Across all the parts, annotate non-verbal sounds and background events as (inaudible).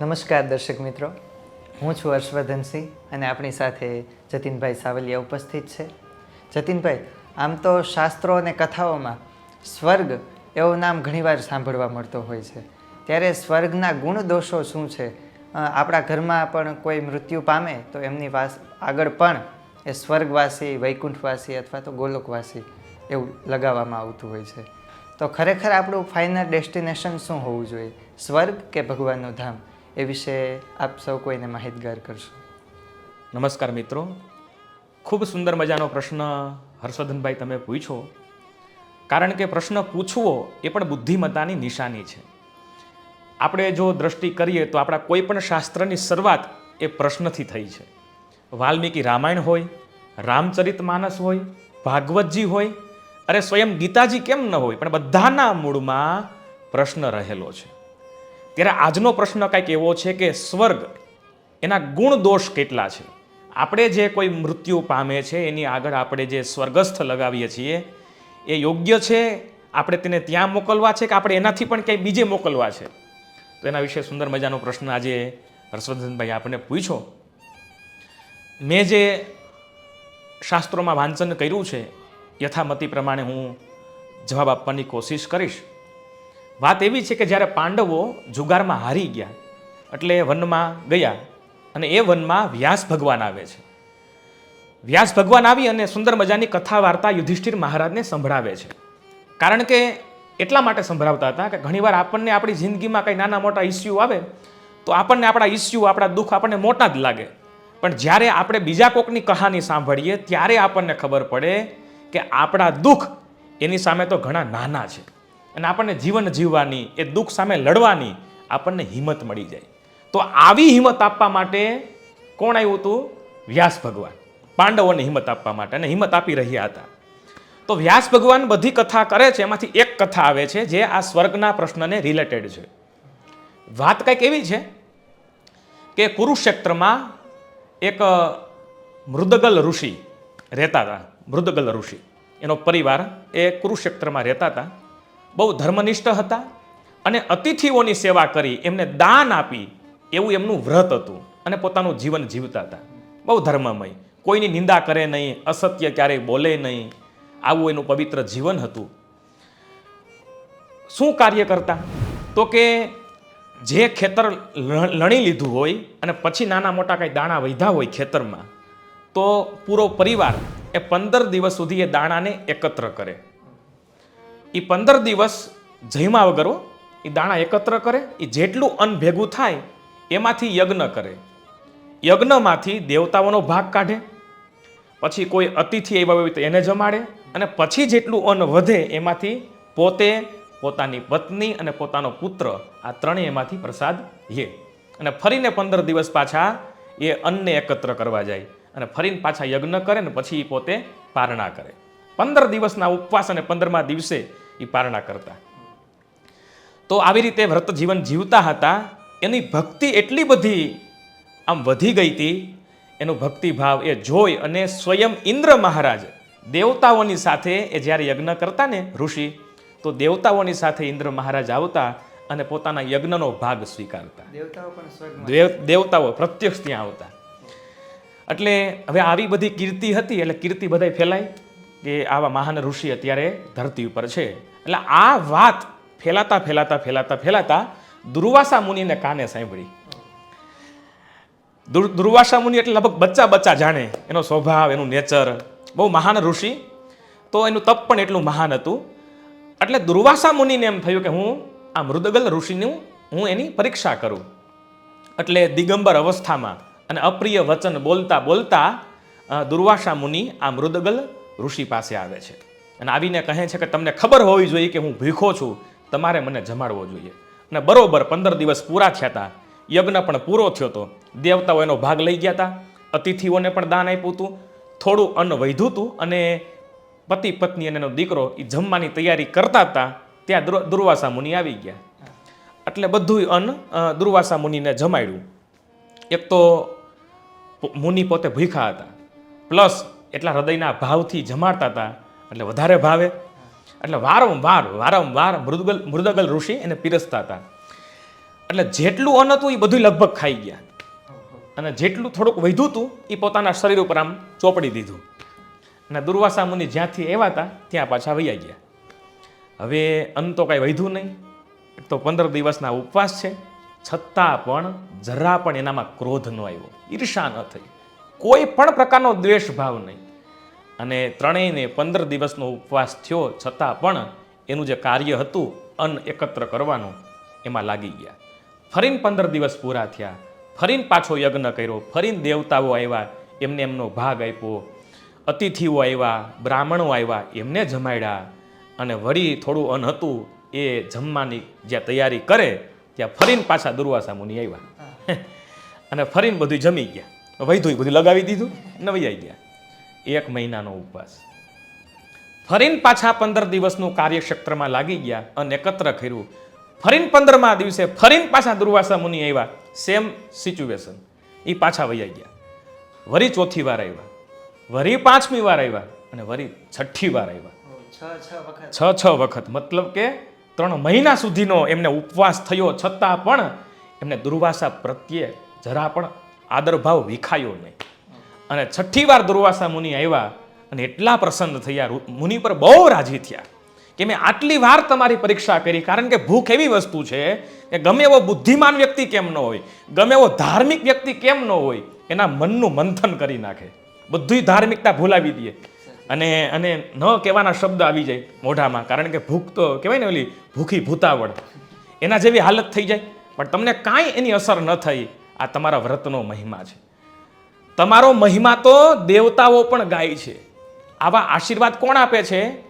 નમસ્કાર દર્શક મિત્રો. હું છું હર્ષવર્ધનસિંહ અને આપણી સાથે જતીનભાઈ સાવલિયા ઉપસ્થિત છે. જતીનભાઈ, આમ તો શાસ્ત્રો અને કથાઓમાં સ્વર્ગ એવું નામ ઘણીવાર સાંભળવા મળતો હોય છે. ત્યારે સ્વર્ગના ગુણ દોષો શું છે? આપણા ઘરમાં પણ કોઈ મૃત્યુ પામે તો એમની વાસ, આગળ પણ એ સ્વર્ગવાસી, વૈકુંઠવાસી અથવા તો ગોલોકવાસી એવું લગાવવામાં આવતું હોય છે. તો ખરેખર આપણું ફાઇનલ ડેસ્ટિનેશન શું હોવું જોઈએ? સ્વર્ગ કે ભગવાનનું ધામ? એ વિશે આપ સૌ કોઈને માહિતગાર કરશો. નમસ્કાર મિત્રો. ખૂબ સુંદર મજાનો પ્રશ્ન હર્ષવર્ધનભાઈ તમે પૂછો. કારણ કે પ્રશ્ન પૂછવો એ પણ બુદ્ધિમત્તાની નિશાની છે. આપણે જો દ્રષ્ટિ કરીએ તો આપણા કોઈ પણ શાસ્ત્રની શરૂઆત એ પ્રશ્નથી થઈ છે. વાલ્મીકી રામાયણ હોય, રામચરિત માનસ હોય, ભાગવતજી હોય, અરે સ્વયં ગીતાજી કેમ ન હોય? પણ બધાના મૂળમાં પ્રશ્ન રહેલો છે. ત્યારે આજનો પ્રશ્ન કાંઈક એવો છે કે સ્વર્ગ એના ગુણ દોષ કેટલા છે? આપણે જે કોઈ મૃત્યુ પામે છે, એની આગળ આપણે જે સ્વર્ગસ્થ લગાવીએ છીએ, એ યોગ્ય છે? આપણે તેને ત્યાં મોકલવા છે કે આપણે એનાથી પણ ક્યાંય બીજે મોકલવા છે? તો એના વિશે સુંદર મજાનો પ્રશ્ન આજે હર્ષવર્ધનભાઈ આપણને પૂછ્યો. મેં જે શાસ્ત્રોમાં વાંચન કર્યું છે, યથામતી પ્રમાણે હું જવાબ આપવાની કોશિશ કરીશ. વાત એવી છે કે જ્યારે પાંડવો જુગારમાં હારી ગયા, એટલે વનમાં ગયા અને એ વનમાં વ્યાસ ભગવાન આવે છે. વ્યાસ ભગવાન આવી અને સુંદર મજાની કથા વાર્તા યુધિષ્ઠિર મહારાજને સંભળાવે છે. કારણ કે એટલા માટે સંભળાવતા હતા કે ઘણીવાર આપણને આપણી જિંદગીમાં કંઈ નાના મોટા ઇસ્યુ આવે, તો આપણને આપણા ઇસ્યુ આપણા દુઃખ આપણને મોટા જ લાગે. પણ જ્યારે આપણે બીજા કોકની કહાની સાંભળીએ, ત્યારે આપણને ખબર પડે કે આપણા દુઃખ એની સામે તો ઘણા નાના છે. અને આપણને જીવન જીવવાની એ દુઃખ સામે લડવાની આપણને હિંમત મળી જાય. તો આવી હિંમત આપવા માટે કોણ આવ્યું હતું? વ્યાસ ભગવાન. પાંડવોને હિંમત આપવા માટે અને હિંમત આપી રહ્યા હતા. તો વ્યાસ ભગવાન બધી કથા કરે છે, એમાંથી એક કથા આવે છે જે આ સ્વર્ગના પ્રશ્નને રિલેટેડ છે. વાત કંઈક એવી છે કે કુરુક્ષેત્રમાં એક મૃદગલ ઋષિ રહેતા હતા. મૃદગલ ઋષિ. એનો પરિવાર એ કુરુક્ષેત્રમાં રહેતા હતા. બહુ ધર્મનિષ્ઠ હતા અને અતિથિઓની સેવા કરી, એમને દાન આપી, એવું એમનું વ્રત હતું અને પોતાનું જીવન જીવતા હતા. બહુ ધર્મમય. કોઈની નિંદા કરે નહીં, અસત્ય ક્યારેય બોલે નહીં. આવું એનું પવિત્ર જીવન હતું. શું કાર્ય કરતા? તો કે જે ખેતર લણી લીધું હોય અને પછી નાના મોટા કંઈ દાણા વધ્યા હોય ખેતરમાં, તો પૂરો પરિવાર એ પંદર દિવસ સુધી એ દાણાને એકત્ર કરે. એ પંદર દિવસ જયમા વગરો એ દાણા એકત્ર કરે એ જેટલું અન્ન ભેગું થાય, એમાંથી યજ્ઞ કરે. યજ્ઞમાંથી દેવતાઓનો ભાગ કાઢે, પછી કોઈ અતિથિ આવ્યા હોય તો એને જમાડે, અને પછી જેટલું અન્ન વધે એમાંથી પોતે પોતાની પત્ની અને પોતાનો પુત્ર, આ ત્રણેય એમાંથી પ્રસાદ લે. અને ફરીને પંદર દિવસ પાછા એ અન્નને એકત્ર કરવા જાય. અને ફરીને પાછા યજ્ઞ કરે ને પછી એ પોતે પારણા કરે. પંદર દિવસના ઉપવાસ અને પંદરમા દિવસે એ પારણા કરતા. તો આવી રીતે વ્રત જીવન જીવતા હતા એની ભક્તિ એટલી બધી આમ વધી ગઈ હતી એનો ભક્તિભાવ એ જોઈ અને સ્વયં ઇન્દ્ર મહારાજ દેવતાઓની સાથે એ જ્યારે યજ્ઞ કરતા ને ઋષિ તો દેવતાઓની સાથે ઇન્દ્ર મહારાજ આવતા અને પોતાના યજ્ઞનો ભાગ સ્વીકારતા. દેવતાઓ પ્રત્યક્ષ ત્યાં આવતા. એટલે હવે આવી બધી કીર્તિ હતી એટલે કીર્તિ બધાય ફેલાય. કે આવા મહાન ઋષિ અત્યારે ધરતી ઉપર છે. એટલે આ વાત ફેલાતા ફેલાતા ફેલાતા ફેલાતા દુર્વાસા મુનિને કાને સાંભળી? દુર, દુર્વાસા મુનિ એટલે લગભગ બચ્ચા બચ્ચા જાણે. એનો સ્વભાવ, એનું નેચર. બહુ મહાન ઋષિ, તો એનું તપ પણ એટલું મહાન હતું. એટલે દુર્વાસા મુનિને એમ થયું કે હું આ મૃદગલ ઋષિનું, હું એની પરીક્ષા કરું. એટલે દિગંબર અવસ્થામાં અને અપ્રિય વચન બોલતા બોલતા દુર્વાસા મુનિ આ મૃદગલ ઋષિ પાસે આવે છે. અને આવીને કહે છે કે તમને ખબર હોવી જોઈએ કે હું ભીખો છું, તમારે મને જમાડવો જોઈએ. અને બરોબર પંદર દિવસ પૂરા થયા હતા. યજ્ઞ પણ પૂરો થયો હતો દેવતાઓ એનો ભાગ લઈ ગયા હતા. અતિથિઓને પણ દાન આપ્યું હતું. થોડું અન્ન વધ્યું હતું અને પતિ પત્ની અને એનો દીકરો એ જમવાની તૈયારી કરતા હતા. ત્યાં દુર- દુર્વાસા મુનિ આવી ગયા. એટલે બધું અન્ન દુર્વાસા મુનિને જમાડ્યું. એક તો મુનિ પોતે ભૂખ્યા હતા. પ્લસ એટલા હૃદયના ભાવથી જમાડતા હતા. એટલે વધારે ભાવે. એટલે વારંવાર વારંવાર મૃદગલ મૃદગલ ઋષિ એને પીરસતા હતા. એટલે જેટલું અન્ન હતું એ બધું લગભગ ખાઈ ગયા. અને જેટલું થોડુંક વધ્યું હતું એ પોતાના શરીર ઉપર આમ ચોપડી દીધું. અને દુર્વાસા મુનિ જ્યાંથી એવા હતા, ત્યાં પાછા વૈયા ગયા. હવે અન્ન તો કાંઈ વધ્યું નહીં. એક તો પંદર દિવસના ઉપવાસ છે. છતાં પણ જરા પણ એનામાં ક્રોધ ન આવ્યો. ઈર્ષા ન થઈ. કોઈ પણ પ્રકારનો દ્વેષ ભાવ નહીં. અને ત્રણેયને પંદર દિવસનો ઉપવાસ થયો છતાં પણ એનું જે કાર્ય હતું અન્ન એકત્ર કરવાનું એમાં લાગી ગયા. ફરીને પંદર દિવસ પૂરા થયા ફરીને પાછો યજ્ઞ કર્યો ફરીને દેવતાઓ આવ્યા એમને એમનો ભાગ આપ્યો અતિથિઓ આવ્યા બ્રાહ્મણો આવ્યા એમને જમાડ્યા અને વળી થોડું અન્ન હતું એ જમવાની જ્યાં તૈયારી કરે ત્યાં ફરીને પાછા દુર્વાસા મુનિ આવ્યા. (laughs) અને ફરીને બધું જમી ગયા. વૈધું બધું લગાવી દીધું ને વૈયા ગયા. એક મહિનાનો ઉપવાસ. ફરીને પાછા પંદર દિવસનું કાર્યક્ષેત્રમાં લાગી ગયા અને એકત્ર કર્યું. ફરીને પંદરમા દિવસે ફરીને પાછા દુર્વાસા મુનિ આવ્યા. સેમ સિચ્યુએશન એ પાછા વૈયા ગયા. વરી ચોથી વાર આવ્યા. વરી પાંચમી વાર આવ્યા અને વરી છઠ્ઠી વાર આવ્યા. છ છ વખત. મતલબ કે ત્રણ મહિના સુધીનો એમને ઉપવાસ થયો. છતાં પણ એમને દુર્વાસા પ્રત્યે જરા પણ આદરભાવ વિખાયો નહીં. અને છઠ્ઠી વાર દુર્વાસા મુનિ આવ્યા અને એટલા પ્રસન્ન થયા મુનિ પર બહુ રાજી થયા કે મેં આટલી વાર તમારી પરીક્ષા કરી, કારણ કે ભૂખ એવી વસ્તુ છે કે ગમે એવો બુદ્ધિમાન વ્યક્તિ કેમ ન હોય, ગમે એવો ધાર્મિક વ્યક્તિ કેમ ન હોય, એના મનનું મંથન કરી નાખે. બધી ધાર્મિકતા ભૂલાવી દે. અને અને ન કહેવાના શબ્દ આવી જાય મોઢામાં, કારણ કે ભૂખ તો, કહેવાય ને ઓલી ભૂખી ભૂતાવળ. એના જેવી હાલત થઈ જાય. પણ તમને કાંઈ એની અસર ન થઈ આ તમારા વ્રતનો મહિમા છે. તમારો મહિમા તો દેવતાઓ પણ ગાય છે. આવા આશીર્વાદ કોણ આપે છે?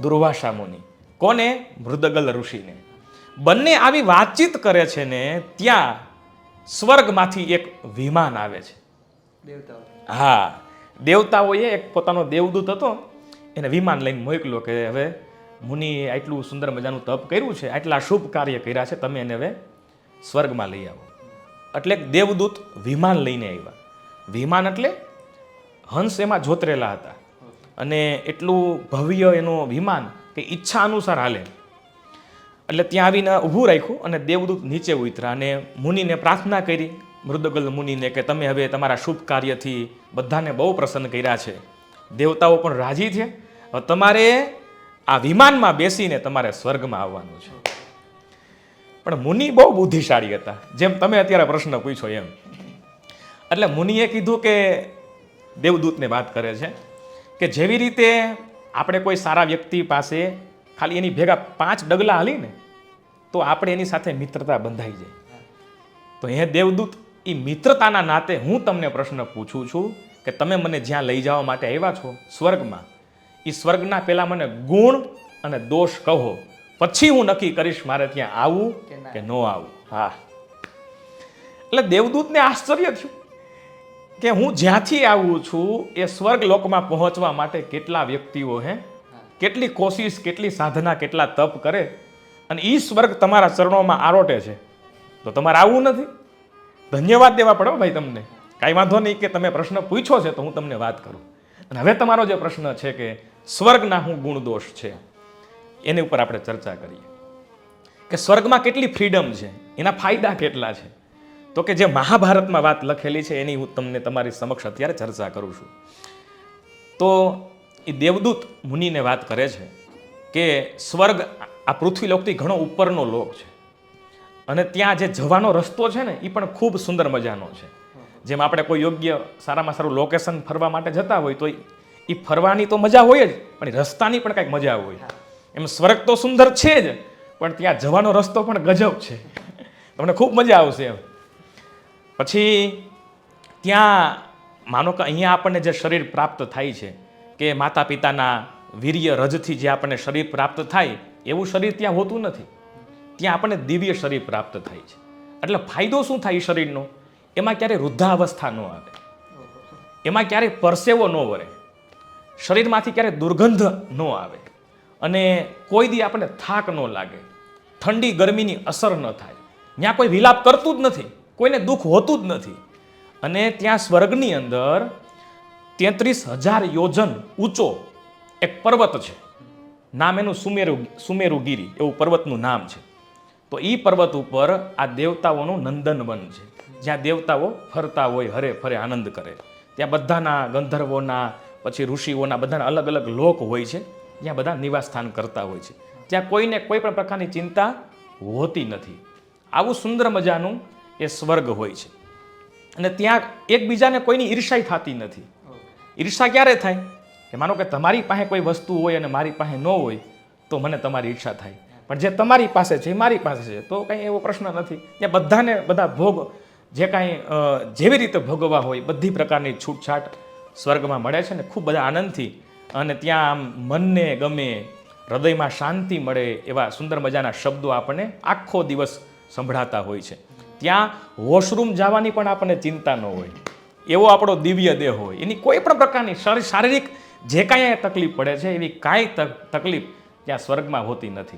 દુર્વાસા મુનિ. કોને? મૃદગલ ઋષિને. બંને આવી વાતચીત કરે છે ને ત્યાં સ્વર્ગમાંથી એક વિમાન આવે છે. હા દેવતાઓએ એક પોતાનો દેવદૂત હતો એને વિમાન લઈને મોકલ્યો કે હવે મુનિએ આટલું સુંદર મજાનું તપ કર્યું છે આટલા શુભ કાર્ય કર્યા છે તમે એને હવે સ્વર્ગમાં લઈ આવો. એટલે દેવદૂત વિમાન લઈને આવ્યા. વિમાન એટલે હંસ એમાં જોતરેલા હતા. અને એટલું ભવ્ય એનું વિમાન કે ઈચ્છા અનુસાર હાલે. એટલે ત્યાં આવીને ઊભું રાખ્યું અને દેવદૂત નીચે ઉતરા અને મુનિને પ્રાર્થના કરી, મૃદગલ મુનિને કે તમે હવે તમારા શુભ કાર્યથી બધાને બહુ પ્રસન્ન કર્યા છે. દેવતાઓ પણ રાજી છે તમારે આ વિમાનમાં બેસીને તમારે સ્વર્ગમાં આવવાનું છે. પણ મુનિ બહુ બુદ્ધિશાળી હતા. જેમ તમે અત્યારે પ્રશ્ન પૂછો એમ. એટલે મુનિએ કીધું કે દેવદૂતને વાત કરે છે કે જેવી રીતે આપણે કોઈ સારા વ્યક્તિ પાસે ખાલી એની ભેગા પાંચ ડગલા હાલી ને તો આપણે એની સાથે મિત્રતા બંધાઈ જાય. તો એ દેવદૂત એ મિત્રતાના નાતે હું તમને પ્રશ્ન પૂછું છું કે તમે મને જ્યાં લઈ જવા માટે આવ્યા છો સ્વર્ગમાં એ સ્વર્ગના પહેલાં મને ગુણ અને દોષ કહો. પછી હું નક્કી કરીશ મારે ત્યાં આવું કે ન. આવું. હા. એટલે દેવદૂતને આશ્ચર્ય થયું કે હું જ્યાંથી આવું છું એ સ્વર્ગ લોકમાં પહોંચવા માટે કેટલા વ્યક્તિઓ હે? કેટલી કોશિશ કેટલી સાધના કેટલા તપ કરે? અને એ સ્વર્ગ તમારા ચરણોમાં આરોટે છે. તો તમારે આવવું નથી? ધન્યવાદ દેવા પડે ભાઈ તમને. કાંઈ વાંધો નહીં કે તમે પ્રશ્ન પૂછ્યો છે તો હું તમને વાત કરું. અને હવે તમારો જે પ્રશ્ન છે કે સ્વર્ગના હું ગુણ દોષ છે. એની ઉપર આપણે ચર્ચા કરીએ. કે સ્વર્ગમાં કેટલી ફ્રીડમ છે? એના ફાયદા કેટલા છે? તો કે જે મહાભારતમાં વાત લખેલી છે, એની હું તમને તમારી સમક્ષ અત્યારે ચર્ચા કરું છું. તો એ દેવદૂત મુનિને વાત કરે છે કે સ્વર્ગ આ પૃથ્વી લોકથી ઘણો ઉપરનો લોક છે. અને ત્યાં જે જવાનો રસ્તો છે ને એ પણ ખૂબ સુંદર મજાનો છે. જેમ આપણે કોઈ યોગ્ય સારામાં સારું લોકેશન ફરવા માટે જતા હોય તો એ ફરવાની તો મજા હોય જ, પણ રસ્તાની પણ કાંઈક મજા હોય. એમ સ્વર્ગ તો સુંદર છે જ, પણ ત્યાં જવાનો રસ્તો પણ ગજબ છે. તમને ખૂબ મજા આવશે એમ. પછી ત્યાં, માનો કે અહીંયા આપણને જે શરીર પ્રાપ્ત થાય છે, કે માતા પિતાના વીર્ય રજથી જે આપણને શરીર પ્રાપ્ત થાય, એવું શરીર ત્યાં હોતું નથી. ત્યાં આપણને દિવ્ય શરીર પ્રાપ્ત થાય છે. એટલે ફાયદો શું થાય શરીરનો? એમાં ક્યારેય વૃદ્ધાવસ્થા ન આવે. એમાં ક્યારેય પરસેવો ન વરે શરીરમાંથી ક્યારેય દુર્ગંધ ન આવે. અને કોઈ દી આપણને થાક ન લાગે. ઠંડી ગરમીની અસર ન થાય. ત્યાં કોઈ વિલાપ કરતું જ નથી. કોઈને દુઃખ હોતું જ નથી. અને ત્યાં સ્વર્ગની અંદર તેત્રીસ હજાર યોજન ઊંચો એક પર્વત છે. નામ એનું સુમેરુ, સુમેરુગીરી એવું પર્વતનું નામ છે. તો એ પર્વત ઉપર આ દેવતાઓનું નંદનવન છે. જ્યાં દેવતાઓ ફરતા હોય, હરે ફરે, આનંદ કરે. ત્યાં બધાના ગંધર્વોના, પછી ઋષિઓના બધાના અલગ અલગ લોક હોય છે. જ્યાં બધા નિવાસસ્થાન કરતા હોય છે. જ્યાં કોઈને કોઈ પણ પ્રકારની ચિંતા હોતી નથી. આવું સુંદર મજાનું એ સ્વર્ગ હોય છે. અને ત્યાં એકબીજાને કોઈની ઈર્ષાઈ થતી નથી. ઈર્ષા ક્યારે થાય? કે માનો કે તમારી પાસે કોઈ વસ્તુ હોય અને મારી પાસે ન હોય, તો મને તમારી ઈર્ષા થાય. પણ જે તમારી પાસે છે મારી પાસે છે, તો કંઈ એવો પ્રશ્ન નથી. ત્યાં બધાને બધા ભોગ, જે કાંઈ જેવી રીતે ભોગવવા હોય, બધી પ્રકારની છૂટછાટ સ્વર્ગમાં મળે છે ને ખૂબ બધા આનંદથી અને ત્યાં આમ મનને ગમે, હૃદયમાં શાંતિ મળે એવા સુંદર મજાના શબ્દો આપણને આખો દિવસ સંભળાતા હોય છે. ત્યાં વોશરૂમ જવાની પણ આપણને ચિંતા ન હોય. એવો આપણો દિવ્ય દેહ હોય. એની કોઈ પણ પ્રકારની શારીરિક જે કાંઈ તકલીફ પડે છે, એવી કાંઈ તકલીફ ત્યાં સ્વર્ગમાં હોતી નથી.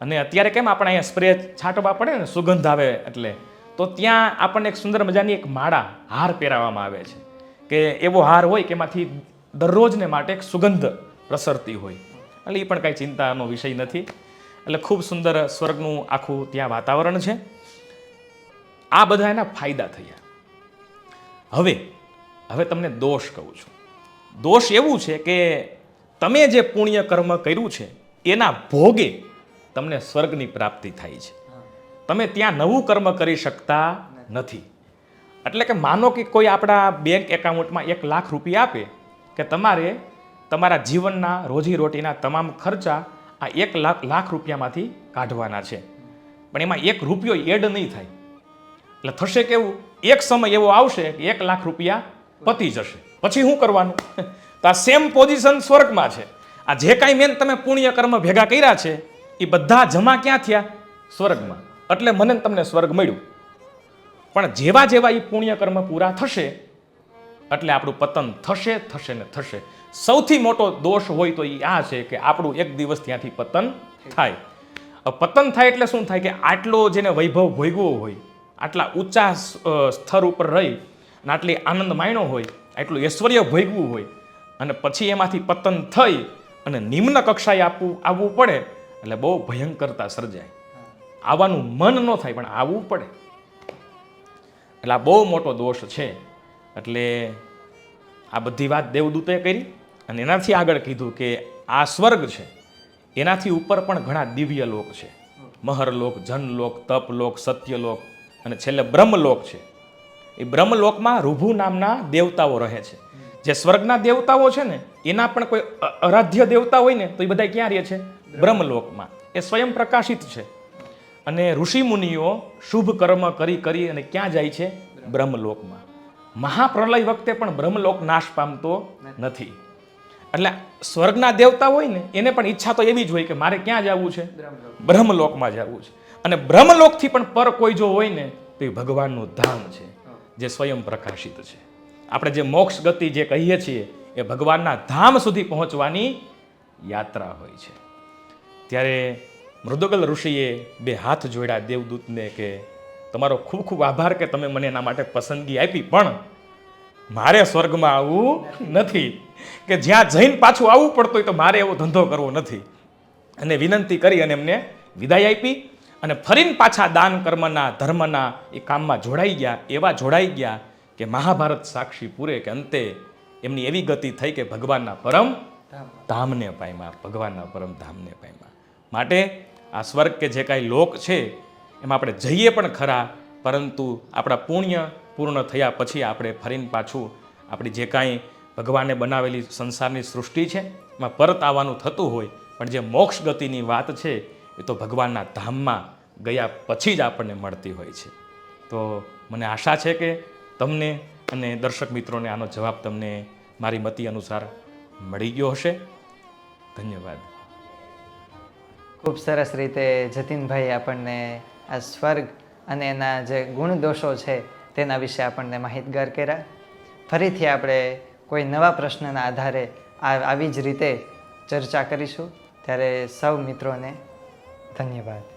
અને અત્યારે કેમ આપણે અહીંયા સ્પ્રે છાંટવા પડે ને, સુગંધ આવે એટલે, તો ત્યાં આપણને એક સુંદર મજાની એક માળા હાર પહેરાવવામાં આવે છે. કે એવો હાર હોય કે એમાંથી દરરોજને માટે એક સુગંધ પ્રસરતી હોય. એટલે એ પણ કાંઈ ચિંતાનો વિષય નથી. એટલે ખૂબ સુંદર સ્વર્ગનું આખું ત્યાં વાતાવરણ છે. આ બધા એના ફાયદા થયા. હવે હવે તમને દોષ કહું છું. દોષ એવું છે કે તમે જે પુણ્ય કર્મ કર્યું છે, એના ભોગે તમને સ્વર્ગની પ્રાપ્તિ થાય છે. તમે ત્યાં નવું કર્મ કરી શકતા નથી. એટલે કે માનો કે કોઈ આપણા બેંક એકાઉન્ટમાં એક લાખ રૂપિયા આપે કે તમારે તમારા જીવનના રોજીરોટીના તમામ ખર્ચા આ એક લાખ લાખ રૂપિયામાંથી કાઢવાના છે. પણ એમાં એક રૂપિયો એડ નહીં થાય. એટલે થશે કેવું? એક સમય એવો આવશે કે એક લાખ રૂપિયા પતી જશે. પછી શું કરવાનું? (laughs) તો આ સેમ પોઝિશન સ્વર્ગમાં છે. આ જે કાંઈ મેન તમે પુણ્ય કર્મ ભેગા કર્યા છે, એ બધા જમા ક્યાં થયા? સ્વર્ગમાં. એટલે મને તમને સ્વર્ગ મળ્યું. પણ જેવા જેવા એ પુણ્ય કર્મ પૂરા થશે એટલે આપણું પતન થશે થશે ને થશે. સૌથી મોટો દોષ હોય તો એ આ છે કે આપણું એક દિવસ ત્યાંથી પતન થાય. પતન થાય એટલે શું થાય કે આટલો જેને વૈભવ ભોગવો હોય આટલા ઊંચા સ્તર ઉપર રહી અને આટલી આનંદ માણ્યો હોય આટલું ઐશ્વર્ય ભોગવું હોય અને પછી એમાંથી પતન થઈ અને નિમ્ન કક્ષાએ આપવું આવવું પડે એટલે બહુ ભયંકરતા સર્જાય. આવવાનું મન ન થાય પણ આવવું પડે. એટલે આ બહુ મોટો દોષ છે. એટલે આ બધી વાત દેવદૂતે કરી અને એનાથી આગળ કીધું કે આ સ્વર્ગ છે. એનાથી ઉપર પણ ઘણા દિવ્ય લોક છે. મહરલોક જનલોક તપલોક સત્યલોક અને છેલ્લે બ્રહ્મલોક છે. એ બ્રહ્મલોકમાં રૂભુ નામના દેવતાઓ રહે છે. જે સ્વર્ગના દેવતાઓ છે ને, એના પણ કોઈ અરાધ્ય દેવતા હોય ને, તો એ બધા ક્યાં રહે છે? બ્રહ્મલોકમાં. એ સ્વયં પ્રકાશિત છે. અને ઋષિ મુનિઓ શુભ કર્મ કરી કરી અને ક્યાં જાય છે? બ્રહ્મલોકમાં. મહાપ્રલય વખતે પણ બ્રહ્મલોક નાશ પામતો નથી. એટલે સ્વર્ગના દેવતા હોય ને એને પણ ઈચ્છા તો એવી જ હોય કે મારે ક્યાં જવું છે? બ્રહ્મલોકમાં. જવું છે. અને બ્રહ્મલોકથી પણ પર કોઈ જો હોય ને તો એ ભગવાનનું ધામ છે જે સ્વયં પ્રકાશિત છે. આપણે જે મોક્ષ ગતિ જે કહીએ છીએ એ ભગવાનના ધામ સુધી પહોંચવાની યાત્રા હોય છે. ત્યારે મૃદુગલ ઋષિએ બે હાથ જોડ્યા દેવદૂતને કે તમારો ખૂબ ખૂબ આભાર કે તમે મને એના માટે પસંદગી આપી, પણ મારે સ્વર્ગમાં આવવું નથી. કે જ્યાં જઈને પાછું આવવું પડતું હોય તો મારે એવો ધંધો કરવો નથી. અને વિનંતી કરી અને એમને વિદાય આપી અને ફરીને પાછા દાન કર્મના, ધર્મના એ કામમાં જોડાઈ ગયા, એવા જોડાઈ ગયા કે મહાભારત સાક્ષી પૂરે કે અંતે એમની એવી ગતિ થઈ કે ભગવાનના પરમ ધામને પામ્યા ભગવાનના પરમ ધામને પામ્યા માટે આ સ્વર્ગ કે જે કાંઈ લોક છે એમાં આપણે જઈએ પણ ખરા, પરંતુ આપણા પુણ્ય પૂર્ણ થયા પછી આપણે ફરીને પાછું આપણી જે કાંઈ ભગવાને બનાવેલી સંસારની સૃષ્ટિ છે, એમાં પરત આવવાનું થતું હોય, પણ જે મોક્ષ ગતિની વાત છે, એ તો ભગવાનના ધામમાં ગયા પછી જ આપણને મળતી હોય છે. તો મને આશા છે કે તમને અને દર્શક મિત્રોને આનો જવાબ તમને મારી મતિ અનુસાર મળી ગયો હશે. ધન્યવાદ. ખૂબ સરસ રીતે જતીનભાઈ આપણને આ સ્વર્ગ અને એના જે ગુણ દોષો છે તેના વિશે આપણને માહિતગાર કર્યા. ફરીથી આપણે કોઈ નવા પ્રશ્નના આધારે આવી જ રીતે ચર્ચા કરીશું. ત્યારે સૌ મિત્રોને ધન્યવાદ.